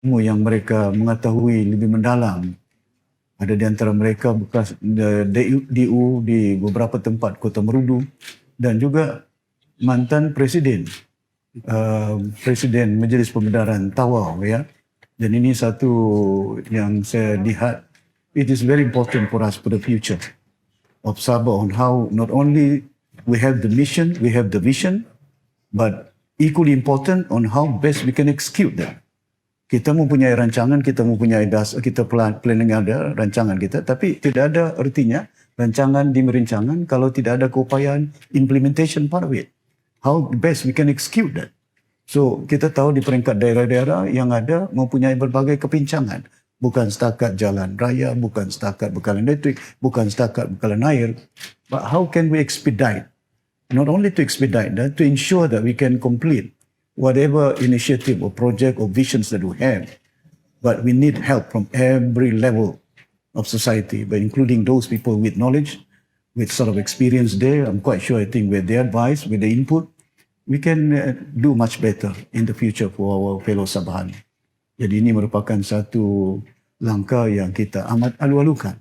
ilmu yang mereka mengetahui lebih mendalam. Ada di antara mereka bekas DU di beberapa tempat Kota Merudu dan juga mantan presiden uh, presiden Majlis Pembedaran Tawau ya. Dan ini satu yang saya lihat it is very important for us for the future of Sabah on how not only we have the mission, we have the vision, but equally important on how best we can execute that. Kita mempunyai rancangan, kita mempunyai das, kita plan, planning ada rancangan kita, tapi tidak ada artinya rancangan di merencangan kalau tidak ada keupayaan implementation part of it. How best we can execute that. So kita tahu di peringkat daerah-daerah yang ada mempunyai berbagai kepincangan. Bukan setakat jalan raya, bukan setakat bekalan elektrik, bukan setakat bekalan air. But how can we expedite? Not only to expedite that, to ensure that we can complete whatever initiative or project or visions that we have. But we need help from every level of society, but including those people with knowledge, with sort of experience there. I'm quite sure, I think, with their advice, with the input, we can uh, do much better in the future for our fellow Sabahan. Jadi ini merupakan satu langkah yang kita amat alu-alukan.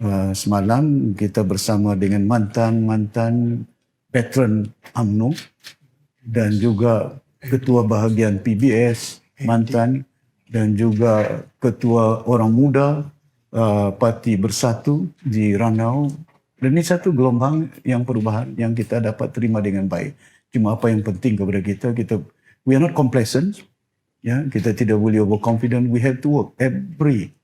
Uh, semalam kita bersama dengan mantan-mantan veteran UMNO dan juga ketua bahagian PBS mantan dan juga ketua orang muda uh, Parti Bersatu di Ranau. Dan ini satu gelombang yang perubahan yang kita dapat terima dengan baik. Cuma apa yang penting kepada kita kita we are not complacent ya. Kita tidak boleh overconfident. We have to work every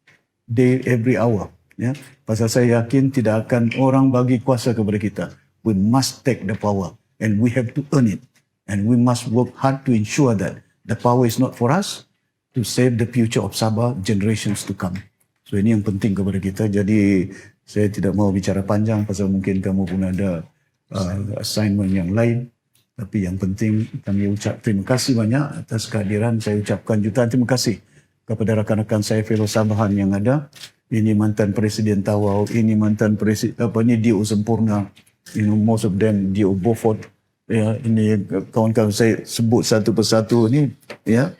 day every hour ya. Pasal saya yakin tidak akan orang bagi kuasa kepada kita. We must take the power and we have to earn it and we must work hard to ensure that the power is not for us to save the future of Sabah generations to come. So ini yang penting kepada kita. Jadi saya tidak mau bicara panjang pasal mungkin kamu pun ada uh, assignment yang lain. Tapi yang penting kami ucap terima kasih banyak atas kehadiran. Saya ucapkan jutaan terima kasih kepada rakan-rakan saya fellow Sabahan yang ada. Ini mantan Presiden Tawau, ini mantan Presiden apa ni Dio Sempurna. You know, most of them Dio Beaufort ya ini kawan-kawan saya sebut satu persatu ni ya.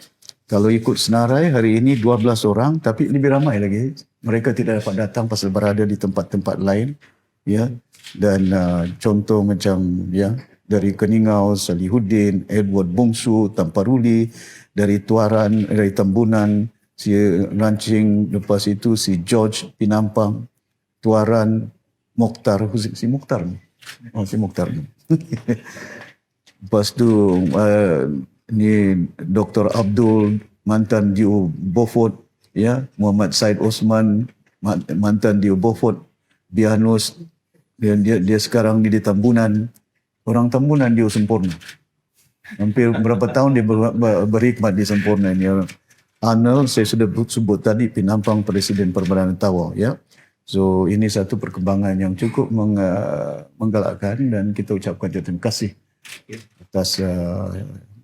Kalau ikut senarai hari ini 12 orang tapi lebih ramai lagi. Mereka tidak dapat datang pasal berada di tempat-tempat lain ya. Dan uh, contoh macam ya dari Keningau Salihuddin Edward Bungsu Tamparuli dari Tuaran dari Tambunan si Lancing lepas itu si George Pinampang Tuaran Mokhtar. Si Mokhtar ni? Oh si Mokhtar ni Lepas tu uh, ni Dr. Abdul mantan Dio Beaufort ya Muhammad Said Osman mantan Dio Beaufort Bianus dia, dia dia sekarang di Tambunan. Orang Tambunan dia sempurna. Hampir berapa tahun dia ber, ber, berhikmat di sempurna ni. Arnold saya sudah sebut tadi pinampang Presiden Perbadanan Tawau ya so ini satu perkembangan yang cukup meng, uh, menggalakkan dan kita ucapkan terima kasih atas uh,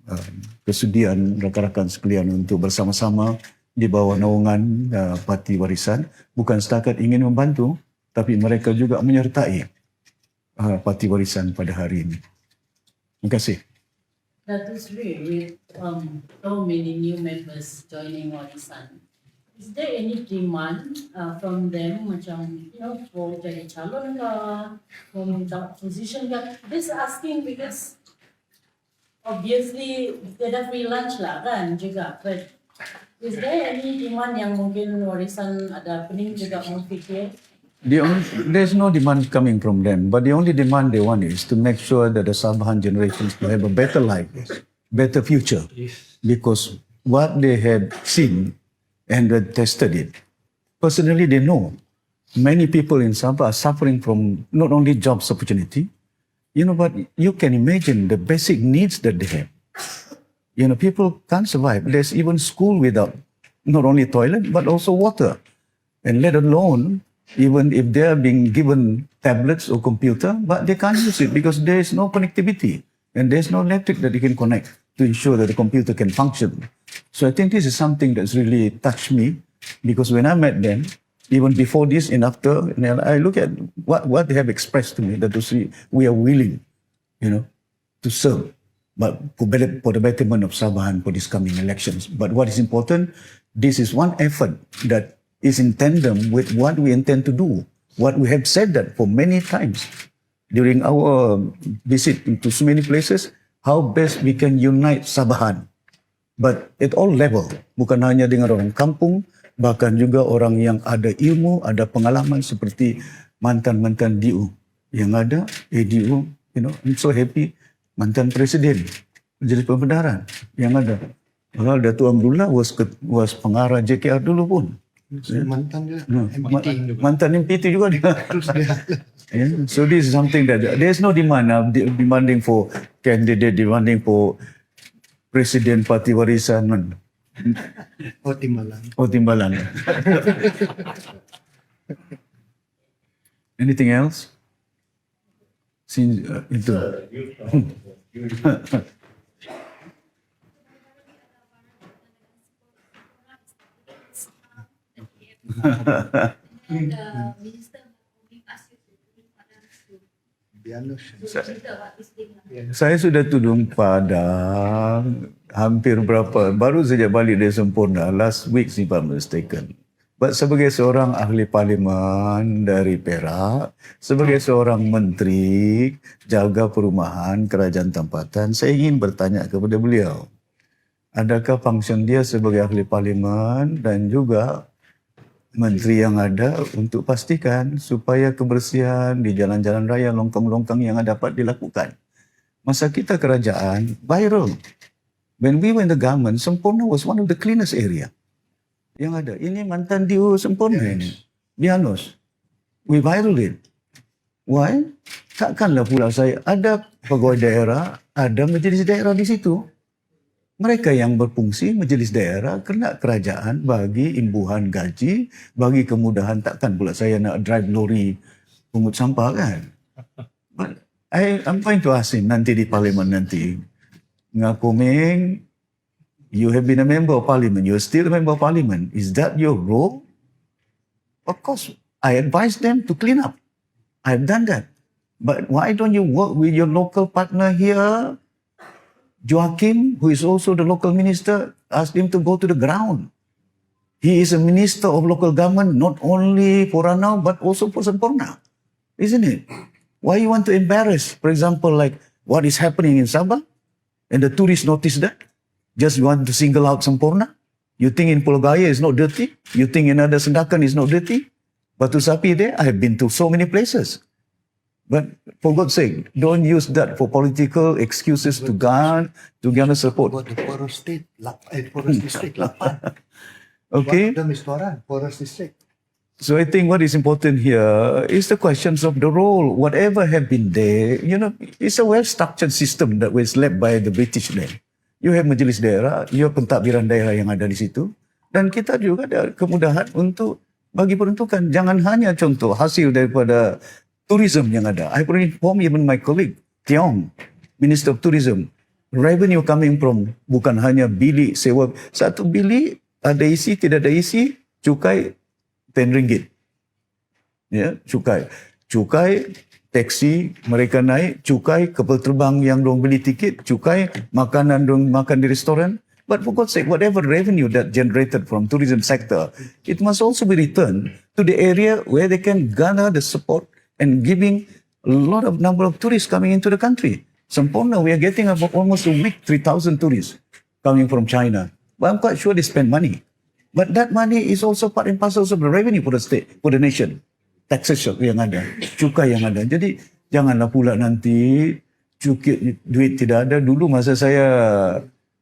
uh, kesudian rakan-rakan sekalian untuk bersama-sama di bawah naungan uh, Parti Warisan bukan setakat ingin membantu tapi mereka juga menyertai uh, Parti Warisan pada hari ini. Terima kasih. Datuk Sri, with um, so many new members joining Warisan, is there any demand uh, from them macam, you know, for jadi calon ke, for minta position ke? This asking because obviously they dah free lunch lah kan juga, but is there any demand yang mungkin Warisan ada pening juga mau fikir? The only, there's no demand coming from them, but the only demand they want is to make sure that the Sabahan generations will have a better life, better future. Because what they have seen and they tested it, personally they know many people in Sabah are suffering from not only jobs opportunity, you know, but you can imagine the basic needs that they have. You know, people can't survive. There's even school without not only toilet, but also water. And let alone, even if they are being given tablets or computer, but they can't use it because there is no connectivity and there's no electric that they can connect to ensure that the computer can function. So I think this is something that's really touched me because when I met them, even before this and after, and I look at what, what they have expressed to me that to see we are willing, you know, to serve, but for, better, for the betterment of Sabah and for these coming elections. But what is important, this is one effort that is in tandem with what we intend to do. What we have said that for many times during our um, visit into so many places, how best we can unite Sabahan. But at all level, bukan hanya dengan orang kampung, bahkan juga orang yang ada ilmu, ada pengalaman seperti mantan-mantan DU yang ada, ADU, you know, I'm so happy, mantan presiden, jadi pembenaran yang ada. Well, Datuk Amrullah was ket- was pengarah JKR dulu pun. mantan juga No, MPT ma- mantan MPT juga dia. yeah. So this is something that there's no demand uh, de- demanding for candidate, demanding for presiden parti warisan man. oh timbalan Oh timbalan. Anything else? Since uh, itu. the minister will ask you to do pada itu. Lah. Saya sudah tudung Padang hampir berapa baru saja balik dari sempurna last week if I'm mistaken. But sebagai seorang ahli parlimen dari Perak, sebagai seorang menteri jaga perumahan kerajaan tempatan, saya ingin bertanya kepada beliau. Adakah function dia sebagai ahli parlimen dan juga menteri yang ada untuk pastikan supaya kebersihan di jalan-jalan raya longkang-longkang yang dapat dilakukan. Masa kita kerajaan, viral. When we were in the government, Sempurna was one of the cleanest area. Yang ada. Ini mantan Diu Sempurna ini. Bianos. We viral it. Why? Takkanlah pula saya ada pegawai daerah, ada majlis daerah di situ. Mereka yang berfungsi majlis daerah kena kerajaan bagi imbuhan gaji, bagi kemudahan takkan pula saya nak drive lori pungut sampah kan. But I, I'm going to ask him nanti di parlimen nanti. Ngaku Meng, you have been a member of parliament, you're still a member of parliament. Is that your role? Of course, I advise them to clean up. I've done that. But why don't you work with your local partner here, Joachim, who is also the local minister, asked him to go to the ground. He is a minister of local government, not only for Ranau, but also for Sempurna. Isn't it? Why you want to embarrass, for example, like what is happening in Sabah? And the tourists notice that? Just want to single out Sempurna? You think in Pulau Gaya is not dirty? You think in other Sendakan is not dirty? Batu Sapi there, I have been to so many places. But for God's sake, don't use that for political excuses to garner, to garner support. buat the forest state lap, eh, forest district lapan Okay? District So I think what is important here is the questions of the role. Whatever have been there, you know, it's a well-structured system that was led by the British then. You have majlis daerah, you have pentadbiran daerah yang ada di situ. Dan kita juga ada kemudahan untuk bagi peruntukan. Jangan hanya contoh hasil daripada tourism yang ada. I pernah inform even my colleague, Tiong, Minister of Tourism. Revenue coming from bukan hanya bilik sewa. Satu bilik ada isi, tidak ada isi, cukai 10 ringgit. Ya, cukai. Cukai teksi mereka naik, cukai kapal terbang yang dong beli tiket, cukai makanan dong makan di restoran. But for God's sake, whatever revenue that generated from tourism sector, it must also be returned to the area where they can garner the support and giving a lot of number of tourists coming into the country. Sempurna, we are getting about almost a week 3,000 tourists coming from China. But I'm quite sure they spend money. But that money is also part and parcel of the revenue for the state, for the nation. Taxation yang ada, cukai yang ada. Jadi janganlah pula nanti cukit duit tidak ada. Dulu masa saya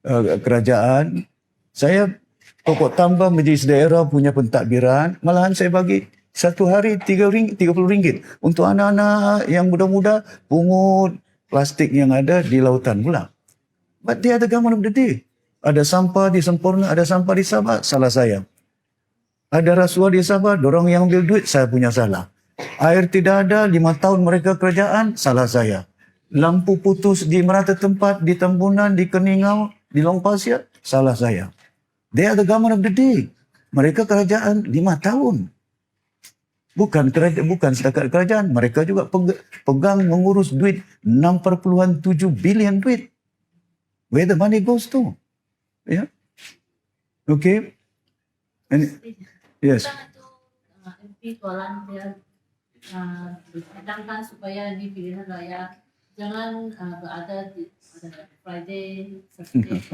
uh, kerajaan, saya pokok tambah majlis daerah punya pentadbiran, malahan saya bagi satu hari tiga ring, 30 ringgit untuk anak-anak yang muda-muda pungut plastik yang ada di lautan pula. But they are the government of the day. Ada sampah di Sempurna, ada sampah di Sabah, salah saya. Ada rasuah di Sabah, dorong yang ambil duit, saya punya salah. Air tidak ada, lima tahun mereka kerajaan, salah saya. Lampu putus di merata tempat, di Tambunan, di Keningau, di Long Pasir, salah saya. They are the government of the day. Mereka kerajaan lima tahun. Bukan kerajaan, bukan setakat kerajaan. Mereka juga peg- pegang mengurus duit 6.7 bilion duit. Where the money goes to. Ya. Okay. Any- yes. Uh, MP dia uh, cadangkan supaya di pilihan raya jangan uh, berada di Friday, Saturday,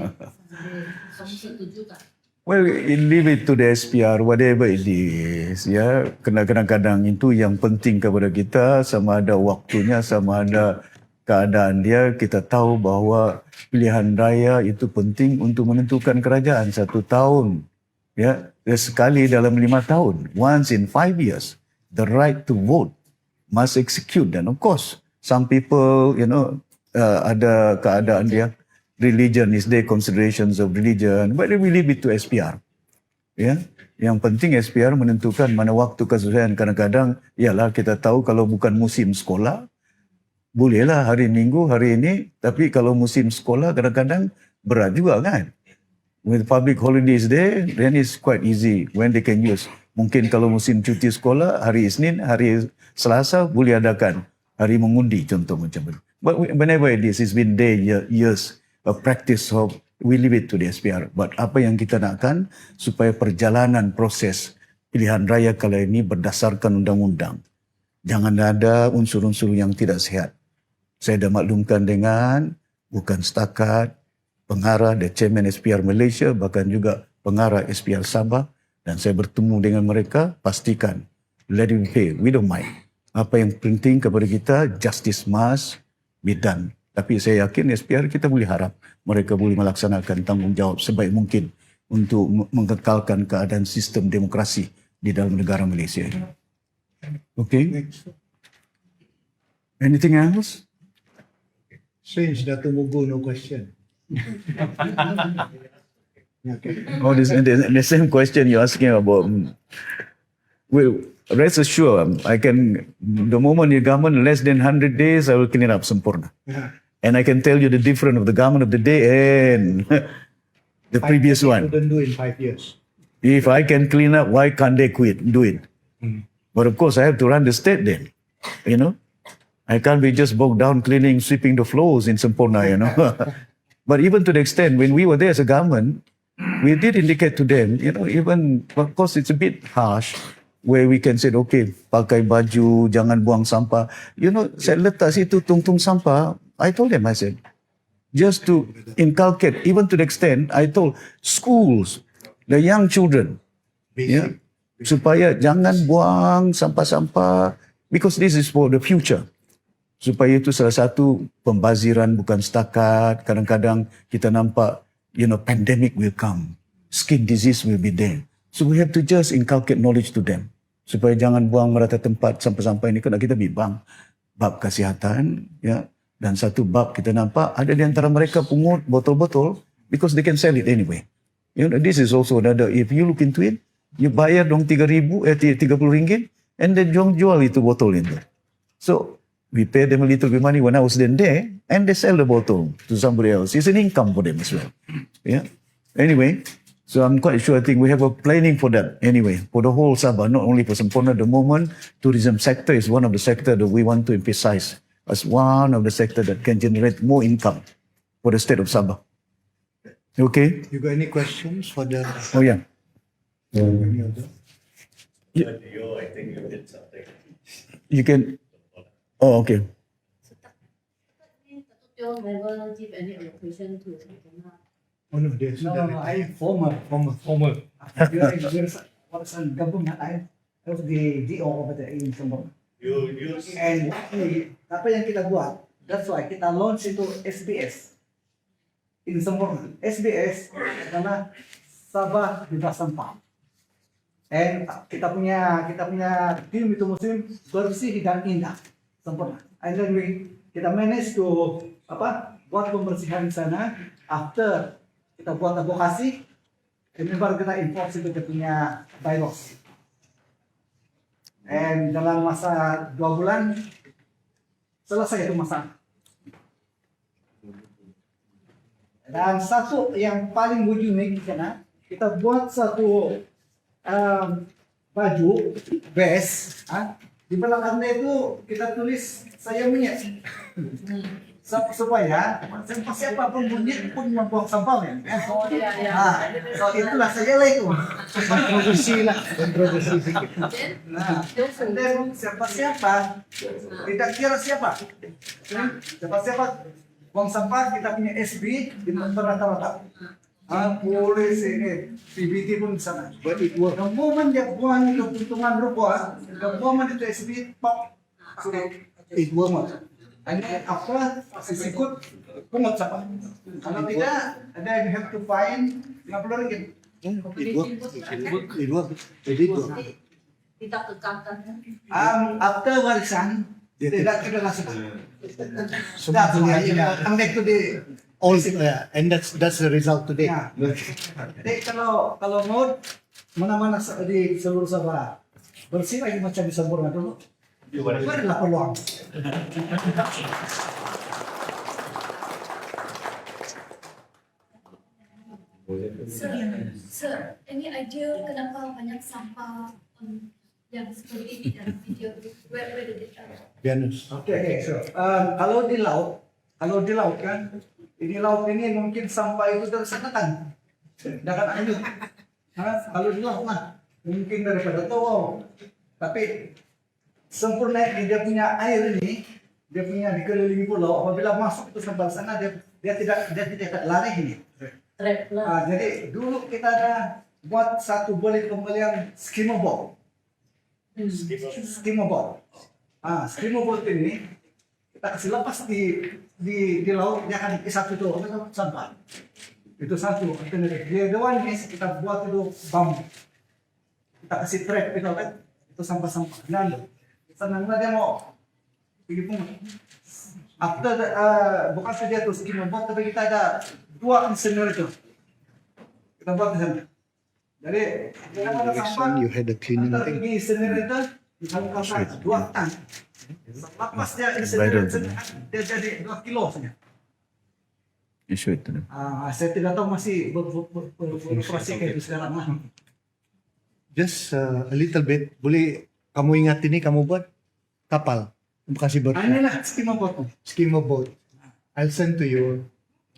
Sunday. Kamu setuju tak? Well, leave it to the SPR, whatever it is. Ya, Kena- kadang-kadang itu yang penting kepada kita, sama ada waktunya, sama ada keadaan dia, kita tahu bahawa pilihan raya itu penting untuk menentukan kerajaan satu tahun. Ya, Dan sekali dalam lima tahun, once in five years, the right to vote must execute. Dan of course, some people, you know, uh, ada keadaan dia, religion is their considerations of religion, but we leave it to SPR. Ya, yang penting SPR menentukan mana waktu kesusahan. Kadang-kadang, ialah kita tahu kalau bukan musim sekolah, bolehlah hari Minggu, hari ini. Tapi kalau musim sekolah, kadang-kadang berat juga kan. With public holidays there, then it's quite easy when they can use. Mungkin kalau musim cuti sekolah, hari Isnin, hari Selasa boleh adakan hari mengundi contoh macam itu. But whenever it is, it's been there year- years a practice of we leave it to the SPR. But apa yang kita nakkan supaya perjalanan proses pilihan raya kali ini berdasarkan undang-undang. Jangan ada unsur-unsur yang tidak sehat. Saya dah maklumkan dengan bukan setakat pengarah the chairman SPR Malaysia bahkan juga pengarah SPR Sabah dan saya bertemu dengan mereka pastikan let it pay we don't mind apa yang penting kepada kita justice must be done tapi saya yakin SPR kita boleh harap mereka boleh melaksanakan tanggungjawab sebaik mungkin untuk me- mengekalkan keadaan sistem demokrasi di dalam negara Malaysia. Okay. Anything else? Since Dato' Mugo, no question. okay. Oh, this, the, the same question you're asking about. Well, rest assured, um, I can, the moment the government less than 100 days, I will clean up Sampurna. Yeah. And I can tell you the difference of the government of the day and the previous one. Couldn't do in five years. If I can clean up, why can't they quit? Do it. Hmm. But of course, I have to run the state then. You know, I can't be just bogged down cleaning, sweeping the floors in Sampurna, you know. but even to the extent when we were there as a government, we did indicate to them, you know, even, of course, it's a bit harsh where we can say, okay, pakai baju, jangan buang sampah. You know, saya letak situ tungtung sampah. I told them, I said, just to inculcate, even to the extent, I told schools, the young children, Basic. supaya jangan buang sampah-sampah because this is for the future. Supaya itu salah satu pembaziran bukan setakat. Kadang-kadang kita nampak, you know, pandemic will come. Skin disease will be there. So we have to just inculcate knowledge to them. Supaya jangan buang merata tempat sampah-sampah ini. Kena kita bimbang. Bab kesihatan, ya. Dan satu bab kita nampak ada di antara mereka pungut botol-botol because they can sell it anyway. You know, this is also another, if you look into it, you bayar dong 3,000, eh 30 ringgit, and then jual, jual itu botol itu. So, we pay them a little bit money when I was then there, and they sell the bottle to somebody else. It's an income for them as well. Yeah. Anyway, so I'm quite sure I think we have a planning for that anyway, for the whole Sabah, not only for Sampurna. The moment tourism sector is one of the sector that we want to emphasize as one of the sector that can generate more income for the state of Sabah. Okay? You got any questions for the Oh yeah. any other? You can. Oh, okay. Tio never give any allocation to Sampurna. Oh no, there's No, no, no, I am former, former, former. During, during was on government, I, I was the DO over there in Sembong. You, you, And actually, apa yang kita buat, that's why kita launch itu SBS in Sembong. SBS adalah Sabah Bebas Sampah. And kita punya kita punya tim itu musim bersih dan indah sempurna. And then we kita manage to apa buat pembersihan di sana. After kita buat advokasi, kemudian baru kita enforce itu kita punya bylaws. And dalam masa dua bulan selesai itu masalah. Dan satu yang paling unik di sana, kita buat satu um, baju vest, ah, di belakangnya itu kita tulis saya punya. Sa- supaya siapa siapa pun bunyi pun membuang sampah ya. Oh, ya, ya. Ah, so itulah saya lah itu. Kontroversi lah. Kontroversi sikit. Nah, and then siapa-siapa tidak kira siapa. Siapa-siapa buang sampah kita punya SB di rata-rata. Ah, polis ini, PBT pun di sana. But it worked. The moment dia buang itu hitungan rupa, the moment itu SB pop, so It worked. Hanya apa sikut pungut siapa. Kalau tidak, ada yang have to find 50 ringgit. It worked. It worked. It worked. It did work. Kita kekalkan. Um, after warisan, tidak tidak langsung. Yeah, you know, yeah. come back to the All, yeah, and that's that's the result today. Ya. Jadi kalau kalau mau mana-mana sa- di seluruh Sabah bersih lagi macam di sempurna dulu. Itu adalah peluang. Sir, sir, any idea kenapa banyak sampah um, yang seperti ini dalam video? Where, where did it come? Bianus. Oke, oke, sure. Um, kalau di laut, kalau di laut kan, di laut ini mungkin sampah itu dari kan, dengan air. Nah, kalau di laut mah mungkin daripada tahu, tapi sempurna dia punya air ini, dia punya dikelilingi pulau. Apabila masuk itu sampai sana dia dia tidak dia tidak lari ini. Lah. Ah, jadi dulu kita ada buat satu balik pembelian skimmable. Skimmable. Ah, skimmable ini kita kasih lepas di di di laut dia akan satu itu apa itu sampah. Itu satu. Dia doang ini kita buat itu bambu. Kita kasih trap itu kan itu sampah-sampah. Nah, senangnya dia mau pergi pun. After the, uh, bukan saja itu skimmable tapi kita ada dua incinerator. Kita buat sana. Jadi, ada You had a cleaning kita thing. pergi incinerator, kita buka dua tan. Lepas dia Viral incinerator, tu. dia jadi dua kilo saja. Isu itu. Ah, saya tidak tahu masih ber- ber- ber- ber- beroperasi kayak itu sekarang lah. Just uh, a little bit. Boleh kamu ingat ini kamu buat kapal. Kasih ber Ah, inilah skema buat schema boat. I'll send to you.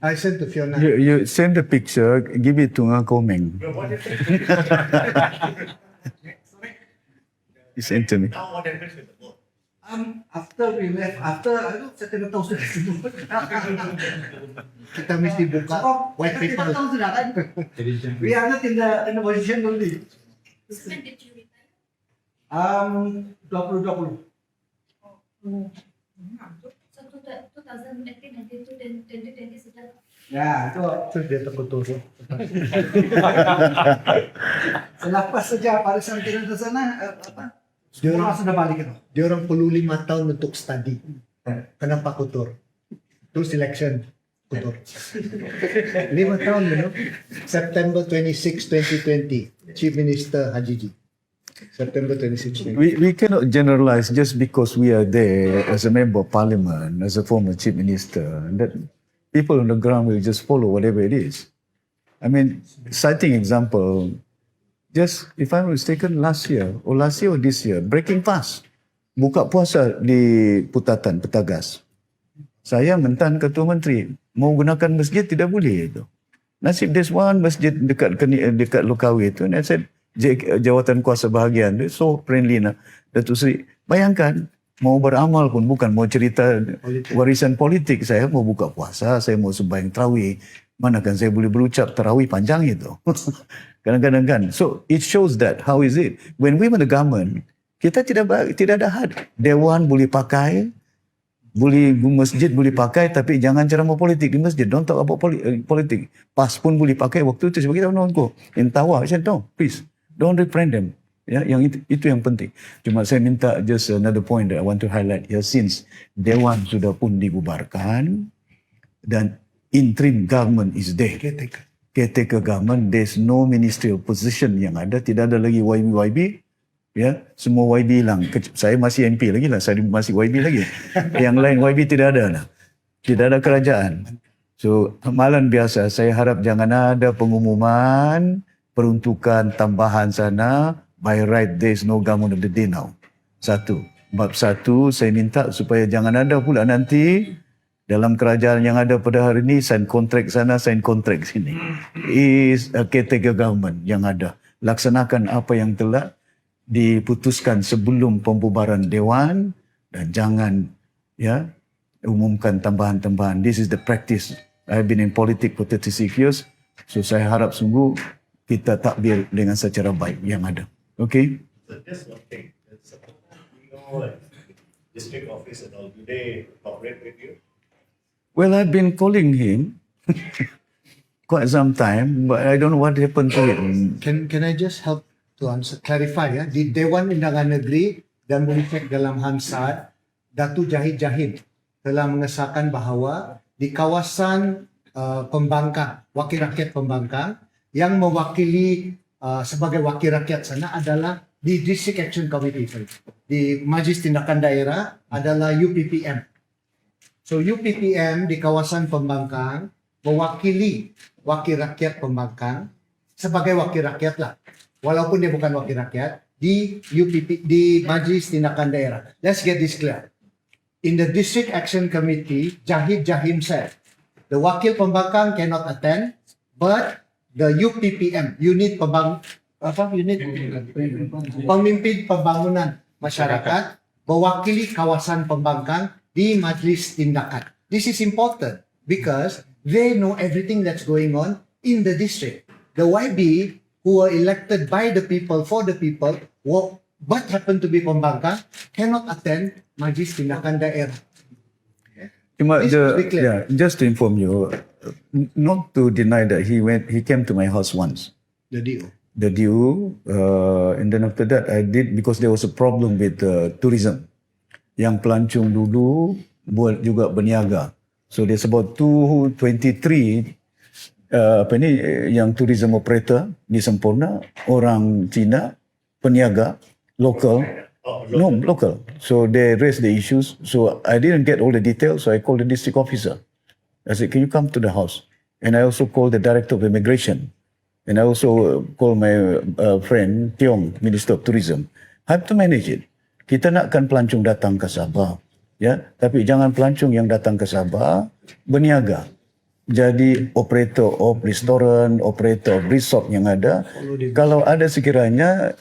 I send to Fiona. You, you send the picture, give it to Nga Komeng. You send to me. Um, after we left, after, aduh, saya tidak tahu sudah semua. Kita mesti buka white kita tidak paper. tahu sudah kan? We are not in the, in the position only. Um, 2020. So Ya, itu Terus dia takut turun. selepas saja parisan kita ke sana, eh, apa? Dia orang, sudah balik itu. dia orang perlu lima tahun untuk study. Kenapa kotor? Terus election kotor. lima tahun, you know. September 26, 2020. Chief Minister Hajiji. September 26, 2020. We, we cannot generalize just because we are there as a member of parliament, as a former chief minister, that people on the ground will just follow whatever it is. I mean, citing example, just if I'm mistaken, last year or last year or this year, breaking fast, buka puasa di Putatan, Petagas. Saya mentan ketua menteri, mau gunakan masjid tidak boleh itu. Nasib there's one masjid dekat dekat Lokawi itu, and I said, jawatan kuasa bahagian, dia so friendly na. Datuk Seri, bayangkan, mau beramal pun bukan mau cerita warisan politik. Saya mau buka puasa, saya mau sembahyang terawih. Mana kan saya boleh berucap terawih panjang itu. Kadang-kadang kan. So it shows that how is it? When we were the government, kita tidak tidak ada had. Dewan boleh pakai, boleh masjid boleh pakai tapi jangan ceramah politik di masjid. Don't talk about eh, politik. PAS pun boleh pakai waktu itu sebagai tahun ko. In tawa, I said no, please. Don't reprint them. Ya, yang itu, itu yang penting. Cuma saya minta just another point that I want to highlight here since Dewan sudah pun dibubarkan dan interim government is there. Caretaker. Caretaker government, there's no ministerial position yang ada, tidak ada lagi YB-YB. Ya, semua YB hilang. Saya masih MP lagi lah, saya masih YB lagi. yang lain YB tidak ada lah. Tidak ada kerajaan. So, amalan biasa, saya harap jangan ada pengumuman peruntukan tambahan sana by right there is no government of the day now. Satu. Bab satu, saya minta supaya jangan ada pula nanti Dalam kerajaan yang ada pada hari ini, sign kontrak sana, sign kontrak sini. Is a caretaker government yang ada. Laksanakan apa yang telah diputuskan sebelum pembubaran Dewan dan jangan ya umumkan tambahan-tambahan. This is the practice. I've been in politics for 36 years. So saya harap sungguh kita takbir dengan secara baik yang ada. Okay? So just one thing, it's, you know, like, district office and all, do they cooperate with you? Well, I've been calling him quite some time, but I don't know what happened to him. Can can I just help to answer clarify ya di Dewan Undangan Negeri dan Politik dalam Hansard Datu Jahid Jahid telah mengesahkan bahawa di kawasan uh, pembangkang wakil rakyat pembangkang yang mewakili uh, sebagai wakil rakyat sana adalah di District Action Committee di Majlis Tindakan Daerah adalah UPPM. So UPPM di kawasan pembangkang mewakili wakil rakyat pembangkang sebagai wakil rakyat lah. Walaupun dia bukan wakil rakyat di UPP di Majlis Tindakan Daerah. Let's get this clear. In the District Action Committee, Jahid Jahim said, the wakil pembangkang cannot attend, but the UPPM, Unit Pembang apa unit pemimpin pembangunan masyarakat mewakili kawasan pembangkang di majlis tindakan. This is important because they know everything that's going on in the district. The YB who were elected by the people for the people were, but happen to be pembangkang cannot attend majlis tindakan daerah. Cuma the, yeah, just to inform you, not to deny that he went, he came to my house once. Jadi the due uh, and then after that I did because there was a problem with uh, tourism. Yang pelancong dulu buat juga berniaga. So there's about 223 uh, apa ni yang tourism operator di Sempurna orang Cina peniaga local Oh, no local so they raised the issues so I didn't get all the details so I called the district officer I said can you come to the house and I also called the director of immigration And I also uh, call my uh, friend Tiong, Minister of Tourism. I have to manage it. Kita nakkan pelancong datang ke Sabah. Ya, tapi jangan pelancong yang datang ke Sabah berniaga. Jadi operator of restoran, operator of resort yang ada, kalau ada sekiranya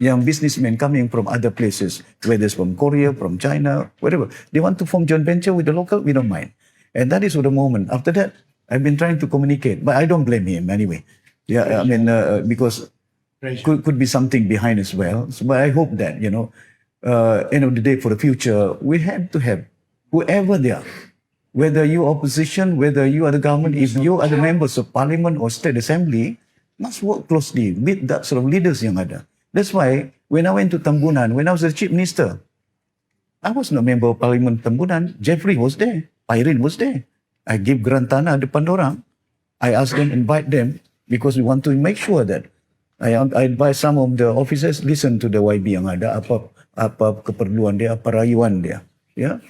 yang businessmen coming from other places, whether it's from Korea, from China, whatever, they want to form joint venture with the local, we don't mind. And that is for the moment. After that, I've been trying to communicate, but I don't blame him anyway. Yeah, I mean, uh, because could, could be something behind as well. So, but I hope that, you know, uh, end of the day for the future, we have to have whoever they are, whether you are opposition, whether you are the government, if you are the members of parliament or state assembly, must work closely with that sort of leaders yang ada. That's why when I went to Tambunan, when I was the chief minister, I was not member of parliament Tambunan. Jeffrey was there. Irene was there. I give grant tanah depan orang. I ask them, invite them because we want to make sure that I, I advise some of the officers listen to the YB yang ada apa apa keperluan dia, apa rayuan dia. Ya.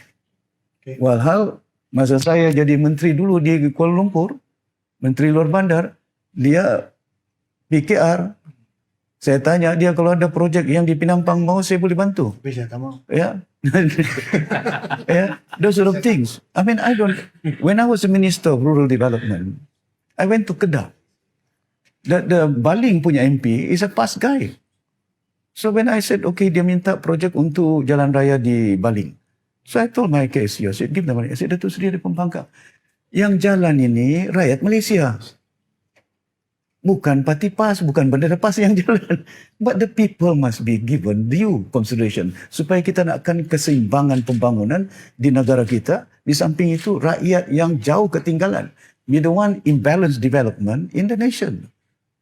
Okay. Walhal masa saya jadi menteri dulu di Kuala Lumpur, menteri luar bandar, dia PKR. Saya tanya dia kalau ada projek yang di Pinampang mau saya boleh bantu. bisa kamu Yeah. yeah. Those sort of things. I mean, I don't. When I was a minister of rural development, I went to Kedah. The, the Baling punya MP is a past guy. So when I said, okay, dia minta projek untuk jalan raya di Baling. So I told my KSU, I said, give the money. I said, Datuk Seri ada pembangkang. Yang jalan ini rakyat Malaysia. Bukan parti PAS, bukan bendera PAS yang jalan. But the people must be given due consideration. Supaya kita nakkan keseimbangan pembangunan di negara kita. Di samping itu, rakyat yang jauh ketinggalan. We don't want imbalanced development in the nation.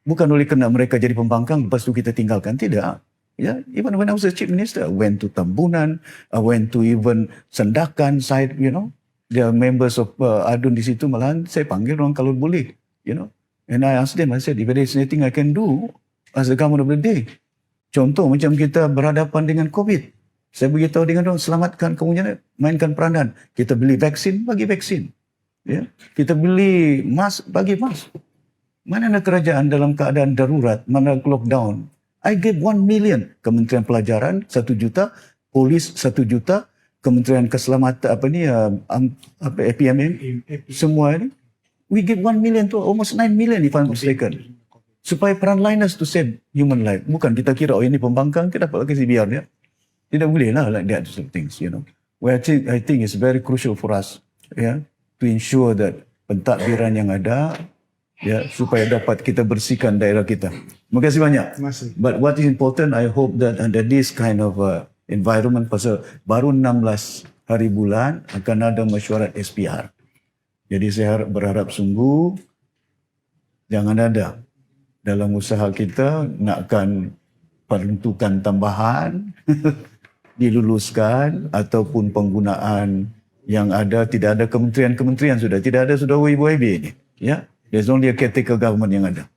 Bukan oleh kerana mereka jadi pembangkang, lepas tu kita tinggalkan. Tidak. Yeah, even when I was a chief minister, I went to Tambunan, I went to even Sendakan side, you know. The members of uh, Adun di situ malahan saya panggil orang kalau boleh, you know. And I asked them, I said, if there is anything I can do as the government of the day. Contoh macam kita berhadapan dengan COVID. Saya beritahu dengan orang, selamatkan kamu mainkan peranan. Kita beli vaksin, bagi vaksin. Ya. Kita beli mask, bagi mask. Mana ada kerajaan dalam keadaan darurat, mana lockdown. I gave one million. Kementerian Pelajaran, satu juta. Polis, satu juta. Kementerian Keselamatan apa ni uh, um, apa APMM semua ni we give 1 million to almost 9 million if I'm not mistaken. supaya frontliners to save human life. Bukan kita kira oh ini pembangkang kita dapat kasi biar dia tidak boleh lah like that sort of things you know. Well, I think I think it's very crucial for us yeah to ensure that pentadbiran yang ada ya supaya dapat kita bersihkan daerah kita. Terima kasih banyak. Terima kasih. But what is important, I hope that under this kind of uh, environment, pasal baru 16 hari bulan akan ada mesyuarat SPR. Jadi saya harap, berharap sungguh jangan ada dalam usaha kita nakkan peruntukan tambahan diluluskan ataupun penggunaan yang ada. Tidak ada kementerian-kementerian sudah tidak ada sudah WIB ini ya. There's only a caretaker government yang ada